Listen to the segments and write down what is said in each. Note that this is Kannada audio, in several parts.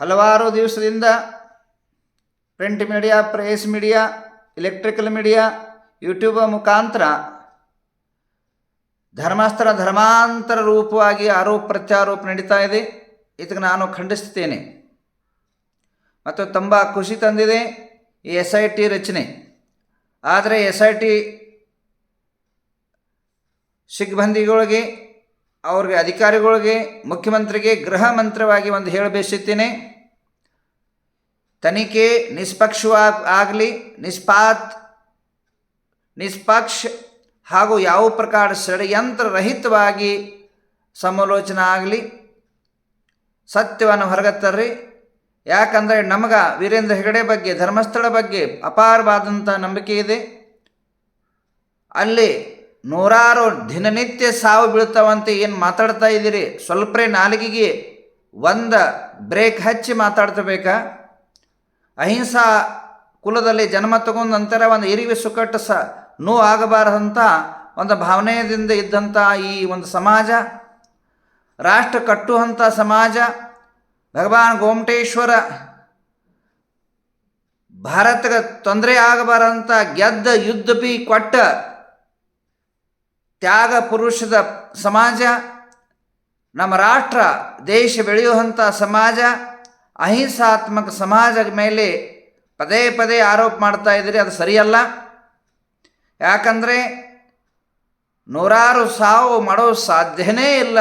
ಹಲವಾರು ದಿವಸದಿಂದ print media press media electrical media YouTube ಮುಖಾಂತರ ಧರ್ಮಾಸ್ತ್ರ ಧರ್ಮಾಂತರ ರೂಪವಾಗಿ ಆರೋಪ ಪ್ರತ್ಯಾರೋಪ ನಡೀತಾ ಇದೆ. ಇದಕ್ಕೆ ನಾನು ಖಂಡಿಸ್ತೇನೆ ಮತ್ತು ತುಂಬ ಖುಷಿ ತಂದಿದೆ ಈ ಎಸ್ ಐ ಟಿ ರಚನೆ. ಆದರೆ ಎಸ್ ಐ ಟಿ ಸಿಗ್ಬಂದಿಗಳಿಗೆ ಅವ್ರಿಗೆ ಅಧಿಕಾರಿಗಳಿಗೆ, ಮುಖ್ಯಮಂತ್ರಿಗೆ ಗೃಹ ಮಂತ್ರವಾಗಿ ಒಂದು ಹೇಳಬೇಸುತ್ತೇನೆ ತನಿಖೆ ನಿಷ್ಪಕ್ಷವಾಗಿ ಆಗಲಿ ನಿಷ್ಪಾತ್, ನಿಷ್ಪಕ್ಷ ಹಾಗೂ ಯಾವ ಪ್ರಕಾರ ಷಡ್ಯಂತ್ರರಹಿತವಾಗಿ ಸಮಾಲೋಚನೆ ಆಗಲಿ, ಸತ್ಯವನ್ನು ಹೊರಗತ್ತರ್ರಿ. ಯಾಕಂದರೆ ನಮಗೆ ವೀರೇಂದ್ರ ಹೆಗಡೆ ಬಗ್ಗೆ, ಧರ್ಮಸ್ಥಳ ಬಗ್ಗೆ ಅಪಾರವಾದಂಥ ನಂಬಿಕೆ ಇದೆ. ಅಲ್ಲಿ ನೂರಾರು ದಿನನಿತ್ಯ ಸಾವು ಬೀಳ್ತಾವಂತೆ ಏನು ಮಾತಾಡ್ತಾ ಇದ್ದೀರಿ? ಸ್ವಲ್ಪರೇ ನಾಲಿಗೆಗೆ ಒಂದು ಬ್ರೇಕ್ ಹಚ್ಚಿ ಮಾತಾಡ್ತಬೇಕಾ? ಅಹಿಂಸಾ ಕುಲದಲ್ಲಿ ಜನ್ಮ ತಗೊಂಡ ನಂತರ ಒಂದು ಇರಿವಿ ಸುಕಟ್ಟು ಸ ನೋವು ಆಗಬಾರದಂಥ ಒಂದು ಭಾವನೆಯಿಂದ ಇದ್ದಂಥ ಈ ಒಂದು ಸಮಾಜ. ರಾಷ್ಟ್ರ ಕಟ್ಟುವಂಥ ಸಮಾಜ. ಭಗವಾನ್ ಗೋಮಟೇಶ್ವರ ಭಾರತಕ್ಕೆ ತೊಂದರೆ ಆಗಬಾರಂತ ಗೆದ್ದ ಯುದ್ಧ ಬಿ ಕೊಟ್ಟ ತ್ಯಾಗ ಪುರುಷದ ಸಮಾಜ. ನಮ್ಮ ರಾಷ್ಟ್ರ ದೇಶ ಬೆಳೆಯುವಂಥ ಸಮಾಜ. ಅಹಿಂಸಾತ್ಮಕ ಸಮಾಜದ ಮೇಲೆ ಪದೇ ಪದೇ ಆರೋಪ ಮಾಡ್ತಾ ಇದ್ದೀರಿ ಅದು ಸರಿಯಲ್ಲ. ಯಾಕಂದರೆ ನೂರಾರು ಸಾವು ಮಾಡೋ ಸಾಧ್ಯನೇ ಇಲ್ಲ.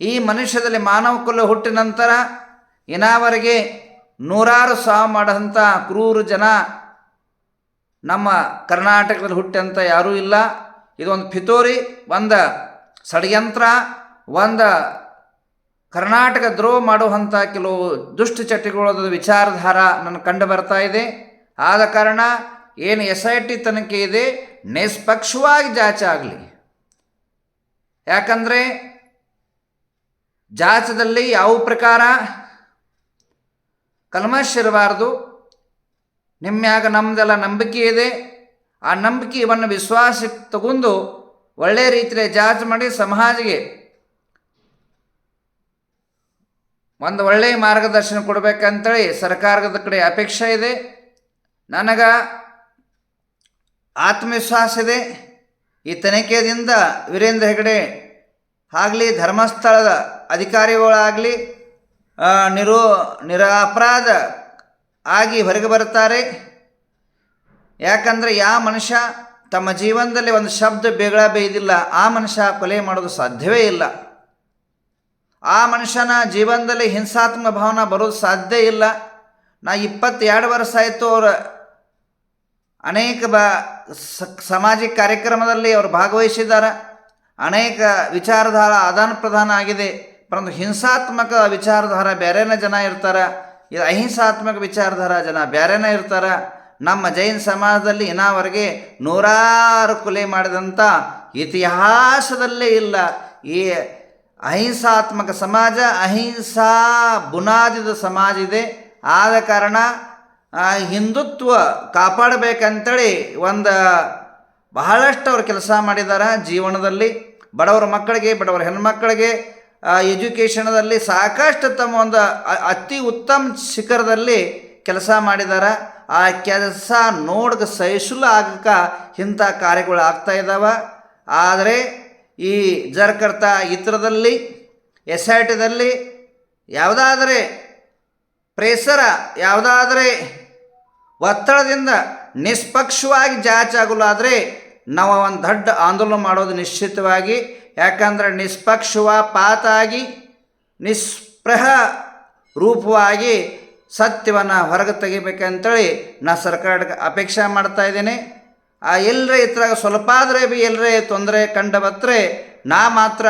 ಈ ಮನುಷ್ಯದಲ್ಲಿ ಮಾನವ ಕುಲ ಹುಟ್ಟಿದ ನಂತರ ಇನ್ನಾವರೆಗೆ ನೂರಾರು ಸಾವು ಮಾಡೋಂಥ ಕ್ರೂರು ಜನ ನಮ್ಮ ಕರ್ನಾಟಕದಲ್ಲಿ ಹುಟ್ಟಂಥ ಯಾರೂ ಇಲ್ಲ. ಇದೊಂದು ಫಿತೂರಿ ಒಂದು ಷಡ್ಯಂತ್ರ, ಒಂದು ಕರ್ನಾಟಕ ದ್ರೋಹ ಮಾಡುವಂಥ ಕೆಲವು ದುಷ್ಟ ಚಟಗಳ ವಿಚಾರಧಾರ ನನಗೆ ಕಂಡು ಬರ್ತಾ ಇದೆ. ಆದ ಕಾರಣ ಏನು ಎಸ್ ಐ ಟಿ ತನಿಖೆ ಇದೆ, ನಿಷ್ಪಕ್ಷವಾಗಿ ಜಾಚ ಆಗಲಿ. ಯಾಕಂದರೆ ಜಾಚದಲ್ಲಿ ಯಾವ ಪ್ರಕಾರ ಕಲ್ಮಶ ಇರಬಾರ್ದು, ನಿಮ್ಮ್ಯಾಗ ನಮ್ಮದೆಲ್ಲ ನಂಬಿಕೆ ಇದೆ, ಆ ನಂಬಿಕೆಯನ್ನು ವಿಶ್ವಾಸಕ್ಕೆ ತಗೊಂಡು ಒಳ್ಳೆಯ ರೀತಿಯಲ್ಲಿ ಜಾಚ್ ಮಾಡಿ ಸಮಾಜಿಗೆ ಒಂದು ಒಳ್ಳೆಯ ಮಾರ್ಗದರ್ಶನ ಕೊಡಬೇಕಂತೇಳಿ ಸರ್ಕಾರದ ಕಡೆ ಅಪೇಕ್ಷೆ ಇದೆ. ನನಗೆ ಆತ್ಮವಿಶ್ವಾಸ ಇದೆ. ಈ ತನಿಖೆಯಿಂದ ವೀರೇಂದ್ರ ಹೆಗಡೆ ಆಗಲಿ, ಧರ್ಮಸ್ಥಳದ ಅಧಿಕಾರಿಗಳಾಗಲಿ ನಿರೋ, ನಿರಾಪರಾಧ ಆಗಿ ಹೊರಗೆ ಬರ್ತಾರೆ ಯಾಕಂದರೆ ಯಾವ ಮನುಷ್ಯ ತಮ್ಮ ಜೀವನದಲ್ಲಿ ಒಂದು ಶಬ್ದ, ಬೇಗಳ ಬೇಯ್ದಿಲ್ಲ. ಆ ಮನುಷ್ಯ ಕೊಲೆ ಮಾಡೋದು ಸಾಧ್ಯವೇ ಇಲ್ಲ. ಆ ಮನುಷ್ಯನ ಜೀವನದಲ್ಲಿ ಹಿಂಸಾತ್ಮಕ ಭಾವನೆ ಬರೋದು ಸಾಧ್ಯ ಇಲ್ಲ. ನಾ ಇಪ್ಪತ್ತೆರಡು ವರ್ಷ ಆಯಿತು ಅವರ ಅನೇಕ ಬ ಸಾಮಾಜಿಕ ಕಾರ್ಯಕ್ರಮದಲ್ಲಿ ಅವರು ಭಾಗವಹಿಸಿದ್ದಾರೆ. ಅನೇಕ ವಿಚಾರಧಾರ ಆದಾನ ಪ್ರದಾನ ಆಗಿದೆ. ಪರಂತು ಹಿಂಸಾತ್ಮಕ ವಿಚಾರಧಾರ ಬೇರೆನೇ ಜನ ಇರ್ತಾರೆ. ಇದು ಅಹಿಂಸಾತ್ಮಕ ವಿಚಾರಧಾರ ಜನ ಬೇರೆನೇ ಇರ್ತಾರೆ. ನಮ್ಮ ಜೈನ ಸಮಾಜದಲ್ಲಿ ಇನ್ನವರೆಗೆ ನೂರಾರು ಕೊಲೆ ಮಾಡಿದಂಥ ಇತಿಹಾಸದಲ್ಲೇ ಇಲ್ಲ. ಈ ಅಹಿಂಸಾತ್ಮಕ ಸಮಾಜ, ಅಹಿಂಸಾ ಬುನಾದಿದ ಸಮಾಜ ಇದೆ. ಆದ ಕಾರಣ ಹಿಂದುತ್ವ ಕಾಪಾಡಬೇಕಂತೇಳಿ ಒಂದು ಬಹಳಷ್ಟು ಅವರು ಕೆಲಸ ಮಾಡಿದ್ದಾರೆ ಜೀವನದಲ್ಲಿ. ಬಡವರ ಮಕ್ಕಳಿಗೆ, ಬಡವರ ಹೆಣ್ಮಕ್ಕಳಿಗೆ ಎಜುಕೇಷನದಲ್ಲಿ ಸಾಕಷ್ಟು ತಮ್ಮ ಒಂದು ಅತಿ ಉತ್ತಮ ಶಿಖರದಲ್ಲಿ ಕೆಲಸ ಮಾಡಿದ್ದಾರೆ ಆ ಕೆಲಸ ನೋಡಕ್ಕೆ ಸಹಿಸಲು ಆಗಕ್ಕೆ ಇಂಥ ಕಾರ್ಯಗಳು ಆಗ್ತಾ ಇದ್ದಾವೆ ಆದರೆ ಈ ಜರ್ಕರ್ತ ಇತ್ರದಲ್ಲಿ ಎಸ್ ಐ ಟಿದಲ್ಲಿ ಯಾವುದಾದರೆ ಪ್ರೇಸರ, ಯಾವುದಾದರೆ ಒತ್ತಡದಿಂದ ನಿಷ್ಪಕ್ಷವಾಗಿ ಜಾಚಾಗಲಾದರೆ ನಾವು ಒಂದು ದೊಡ್ಡ ಆಂದೋಲನ ಮಾಡೋದು ನಿಶ್ಚಿತವಾಗಿ. ಯಾಕಂದರೆ ನಿಷ್ಪಕ್ಷವ ಪಾತಾಗಿ, ನಿಸ್ಪ್ರಹ ರೂಪವಾಗಿ ಸತ್ಯವನ್ನು ಹೊರಗೆ ತೆಗಿಬೇಕಂತೇಳಿ ನಾನು ಸರ್ಕಾರಕ್ಕೆ ಅಪೇಕ್ಷೆ ಮಾಡ್ತಾ ಇದ್ದೇನೆ. ಆ ಎಲ್ಲರೇ ಸ್ವಲ್ಪ ಆದರೆ ಬಿ ಎಲ್ಲರೇ ತೊಂದರೆ ಕಂಡ ಬತ್ತರೆ ನಾ ಮಾತ್ರ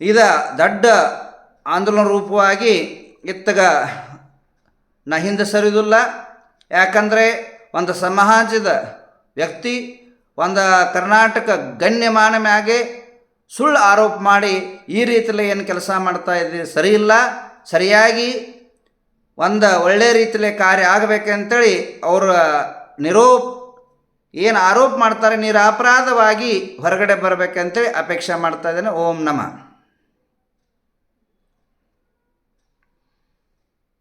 ಇದ ದೊಡ್ಡ ಆಂದೋಲನ ರೂಪವಾಗಿ ಇತ್ತಗ ನಾ ಹಿಂದೆ ಸರಿದಿಲ್ಲ. ಯಾಕಂದರೆ ಒಂದು ಸಮಾಜದ ವ್ಯಕ್ತಿ, ಒಂದು ಕರ್ನಾಟಕ ಗಣ್ಯಮಾನ ಮ್ಯಾಗೆ ಸುಳ್ಳು ಆರೋಪ ಮಾಡಿ ಈ ರೀತಿಯಲ್ಲಿ ಏನು ಕೆಲಸ ಮಾಡ್ತಾ ಇದ್ದೀವಿ ಸರಿಯಿಲ್ಲ. ಸರಿಯಾಗಿ ಒಂದು ಒಳ್ಳೆಯ ರೀತಿಯಲ್ಲಿ ಕಾರ್ಯ ಆಗಬೇಕಂತೇಳಿ ಅವರ ನಿರೋಪ್ ಏನು ಆರೋಪ ಮಾಡ್ತಾರೆ ನಿರಪರಾಧವಾಗಿ ಹೊರಗಡೆ ಬರಬೇಕಂತೇಳಿ ಅಪೇಕ್ಷೆ ಮಾಡ್ತಾ ಇದ್ದಾನೆ. ಓಂ ನಮಃ.